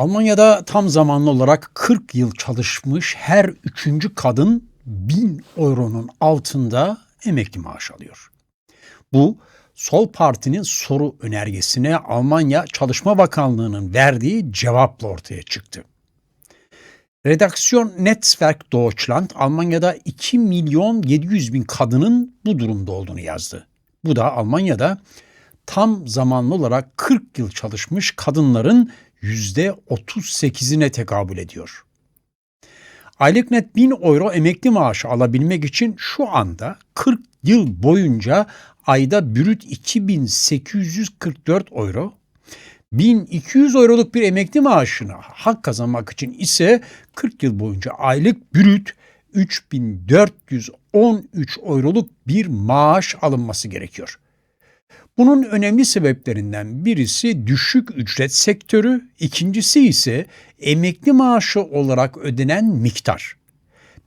Almanya'da tam zamanlı olarak 40 yıl çalışmış her üçüncü kadın 1000 euronun altında emekli maaş alıyor. Bu Sol Parti'nin soru önergesine Almanya Çalışma Bakanlığı'nın verdiği cevapla ortaya çıktı. Redaksiyon Netzwerk Deutschland Almanya'da 2 milyon 700 bin kadının bu durumda olduğunu yazdı. Bu da Almanya'da tam zamanlı olarak 40 yıl çalışmış kadınların %38'ine tekabül ediyor. Aylık net 1000 euro emekli maaşı alabilmek için şu anda 40 yıl boyunca ayda brüt 2844 euro, 1200 euroluk bir emekli maaşına hak kazanmak için ise 40 yıl boyunca aylık brüt 3413 euroluk bir maaş alınması gerekiyor. Bunun önemli sebeplerinden birisi düşük ücret sektörü, ikincisi ise emekli maaşı olarak ödenen miktar.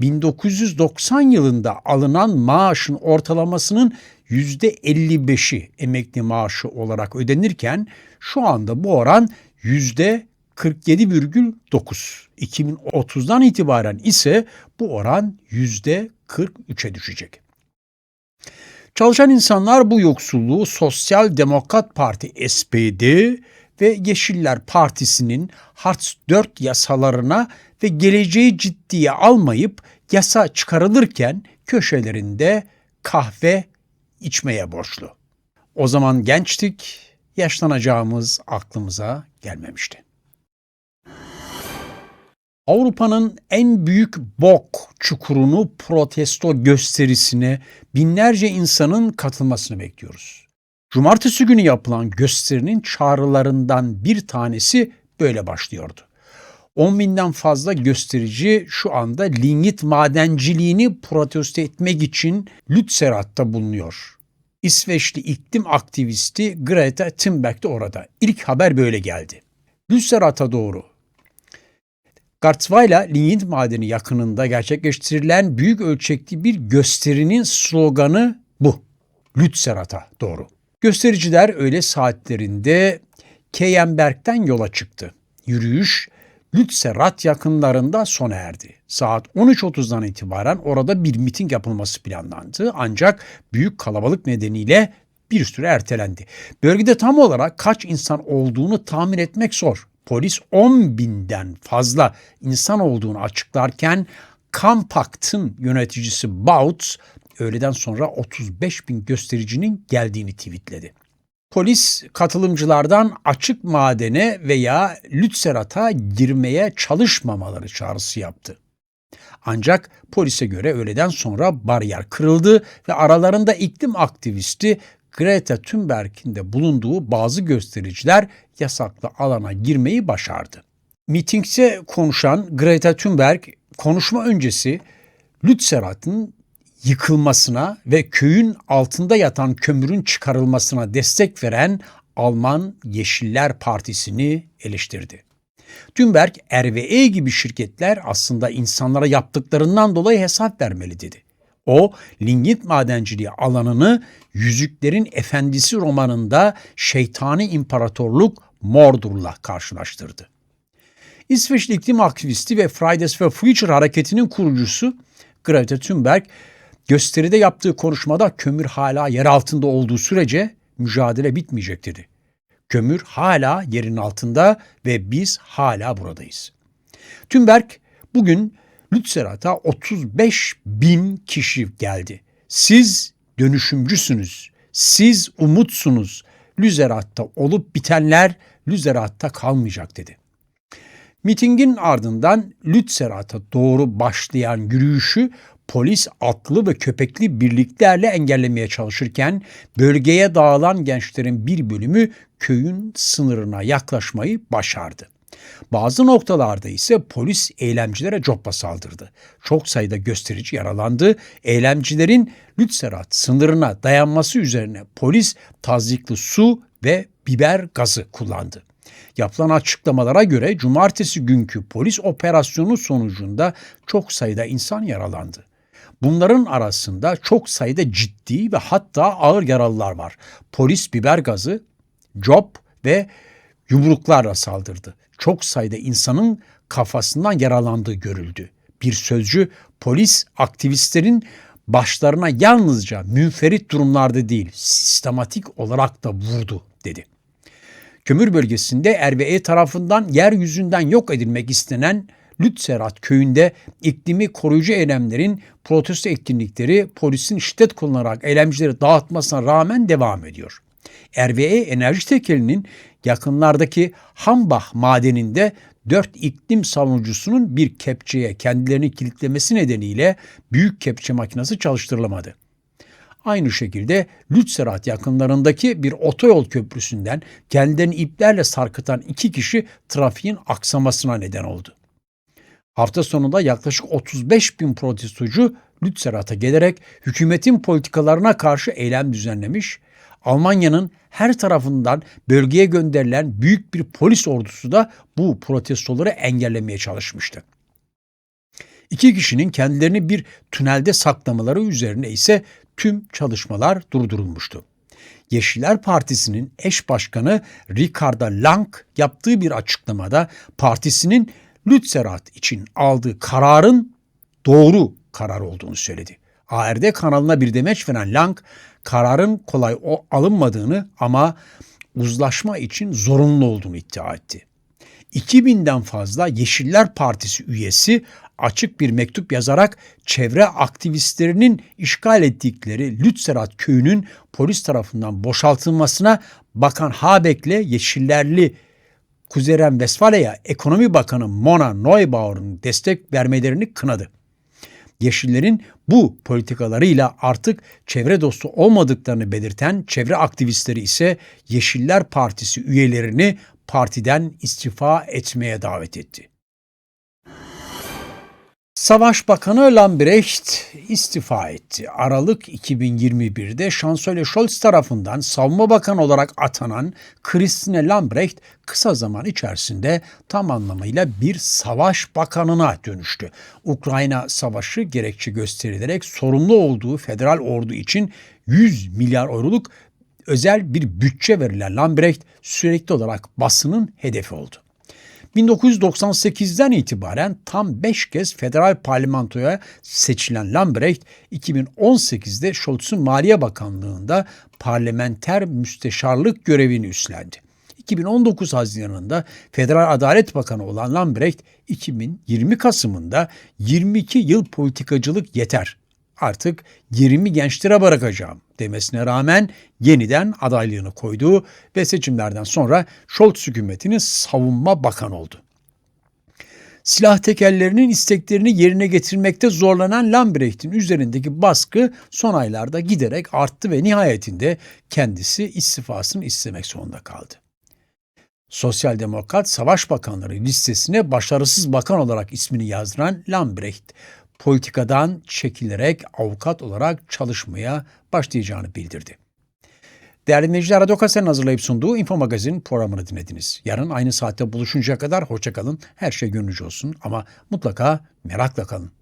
1990 yılında alınan maaşın ortalamasının %55'i emekli maaşı olarak ödenirken şu anda bu oran %47,9. 2030'dan itibaren ise bu oran %43'e düşecek. Çalışan insanlar bu yoksulluğu Sosyal Demokrat Parti SPD ve Yeşiller Partisi'nin Hartz 4 yasalarına ve geleceği ciddiye almayıp yasa çıkarılırken köşelerinde kahve içmeye borçlu. O zaman gençtik, yaşlanacağımız aklımıza gelmemişti. Avrupa'nın en büyük bok çukurunu protesto gösterisine binlerce insanın katılmasını bekliyoruz. Cumartesi günü yapılan gösterinin çağrılarından bir tanesi böyle başlıyordu. 10 binden fazla gösterici şu anda lignit madenciliğini protesto etmek için Lützerath'ta bulunuyor. İsveçli iklim aktivisti Greta Thunberg de orada. İlk haber böyle geldi. Lützerath'a doğru Garzweiler lignit madeni yakınında gerçekleştirilen büyük ölçekli bir gösterinin sloganı bu. Lützerath'a doğru. Göstericiler öğle saatlerinde Keyenberg'den yola çıktı. Yürüyüş Lützerath yakınlarında sona erdi. Saat 13.30'dan itibaren orada bir miting yapılması planlandı ancak büyük kalabalık nedeniyle bir süre ertelendi. Bölgede tam olarak kaç insan olduğunu tahmin etmek zor. Polis 10 binden fazla insan olduğunu açıklarken Kampakt'ın yöneticisi Bautz öğleden sonra 35 bin göstericinin geldiğini tweetledi. Polis katılımcılardan açık madene veya Lützerath'a girmeye çalışmamaları çağrısı yaptı. Ancak polise göre öğleden sonra bariyer kırıldı ve aralarında iklim aktivisti Greta Thunberg'in de bulunduğu bazı göstericiler yasaklı alana girmeyi başardı. Mitingde konuşan Greta Thunberg konuşma öncesi Lützerath'ın yıkılmasına ve köyün altında yatan kömürün çıkarılmasına destek veren Alman Yeşiller Partisi'ni eleştirdi. Thunberg, RWE gibi şirketler aslında insanlara yaptıklarından dolayı hesap vermeli dedi. O, lignit madenciliği alanını Yüzüklerin Efendisi romanında şeytani imparatorluk Mordor'la karşılaştırdı. İsveçli iklim aktivisti ve Fridays for Future hareketinin kurucusu Greta Thunberg, gösteride yaptığı konuşmada kömür hala yer altında olduğu sürece mücadele bitmeyecek dedi. Kömür hala yerin altında ve biz hala buradayız. Thunberg bugün Lützerath'a 35 bin kişi geldi. Siz dönüşümcüsünüz. Siz umutsunuz. Lüzerath'ta olup bitenler Lüzerath'ta kalmayacak dedi. Mitingin ardından Lützerath'a doğru başlayan yürüyüşü polis atlı ve köpekli birliklerle engellemeye çalışırken bölgeye dağılan gençlerin bir bölümü köyün sınırına yaklaşmayı başardı. Bazı noktalarda ise polis eylemcilere copla saldırdı. Çok sayıda gösterici yaralandı. Eylemcilerin Lützerat sınırına dayanması üzerine polis tazyikli su ve biber gazı kullandı. Yapılan açıklamalara göre cumartesi günkü polis operasyonu sonucunda çok sayıda insan yaralandı. Bunların arasında çok sayıda ciddi ve hatta ağır yaralılar var. Polis biber gazı, cop ve yumruklarla saldırdı. Çok sayıda insanın kafasından yaralandığı görüldü. Bir sözcü polis aktivistlerin başlarına yalnızca münferit durumlarda değil sistematik olarak da vurdu dedi. Kömür bölgesinde RWE tarafından yeryüzünden yok edilmek istenen Lützerat köyünde iklimi koruyucu eylemlerin protesto etkinlikleri polisin şiddet kullanarak eylemcileri dağıtmasına rağmen devam ediyor. RWE Enerji Tekeli'nin yakınlardaki Hambah madeninde dört iklim savunucusunun bir kepçeye kendilerini kilitlemesi nedeniyle büyük kepçe makinesi çalıştırılamadı. Aynı şekilde Lützerat yakınlarındaki bir otoyol köprüsünden kendilerini iplerle sarkıtan iki kişi trafiğin aksamasına neden oldu. Hafta sonunda yaklaşık 35 bin protestocu Lützerat'a gelerek hükümetin politikalarına karşı eylem düzenlemiş, Almanya'nın her tarafından bölgeye gönderilen büyük bir polis ordusu da bu protestoları engellemeye çalışmıştı. İki kişinin kendilerini bir tünelde saklamaları üzerine ise tüm çalışmalar durdurulmuştu. Yeşiller Partisi'nin eş başkanı Ricarda Lang yaptığı bir açıklamada partisinin Lützerat için aldığı kararın doğru karar olduğunu söyledi. ARD kanalına bir demeç veren Lang, kararın kolay alınmadığını ama uzlaşma için zorunlu olduğunu iddia etti. 2000'den fazla Yeşiller Partisi üyesi açık bir mektup yazarak çevre aktivistlerinin işgal ettikleri Lützerat köyünün polis tarafından boşaltılmasına Bakan Habek'le Yeşillerli Kuzeren Westfalia Ekonomi Bakanı Mona Neubauer'ın destek vermelerini kınadı. Yeşillerin bu politikalarıyla artık çevre dostu olmadıklarını belirten çevre aktivistleri ise Yeşiller Partisi üyelerini partiden istifa etmeye davet etti. Savaş Bakanı Lambrecht istifa etti. Aralık 2021'de Şansölye Scholz tarafından Savunma Bakanı olarak atanan Christine Lambrecht kısa zaman içerisinde tam anlamıyla bir savaş bakanına dönüştü. Ukrayna savaşı gerekçe gösterilerek sorumlu olduğu federal ordu için 100 milyar euroluk özel bir bütçe verilen Lambrecht sürekli olarak basının hedefi oldu. 1998'den itibaren tam 5 kez federal parlamentoya seçilen Lambrecht 2018'de Scholz'un Maliye Bakanlığı'nda parlamenter müsteşarlık görevini üstlendi. 2019 Haziran'ında Federal Adalet Bakanı olan Lambrecht 2020 Kasım'ında 22 yıl politikacılık yeter. Artık 20 gençlere bırakacağım demesine rağmen yeniden adaylığını koydu ve seçimlerden sonra Scholz hükümetinin savunma bakanı oldu. Silah tekellerinin isteklerini yerine getirmekte zorlanan Lambrecht'in üzerindeki baskı son aylarda giderek arttı ve nihayetinde kendisi istifasını istemek zorunda kaldı. Sosyal Demokrat Savaş Bakanları listesine başarısız bakan olarak ismini yazdıran Lambrecht, politikadan çekilerek avukat olarak çalışmaya başlayacağını bildirdi. Değerli dinleyiciler, Radyo Kase'nin hazırlayıp sunduğu Info Magazin programını dinlediniz. Yarın aynı saatte buluşuncaya kadar hoşçakalın. Her şey gönlünüzce olsun ama mutlaka merakla kalın.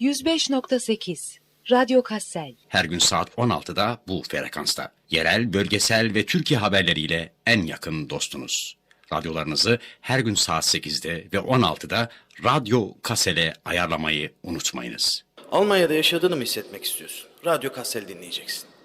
105.8 Radyo Kassel Her gün saat 16'da bu frekansta. Yerel, bölgesel ve Türkiye haberleriyle en yakın dostunuz. Radyolarınızı her gün saat 8'de ve 16'da Radyo Kasel'e ayarlamayı unutmayınız. Almanya'da yaşadığını mı hissetmek istiyorsun? Radyo Kassel dinleyeceksin.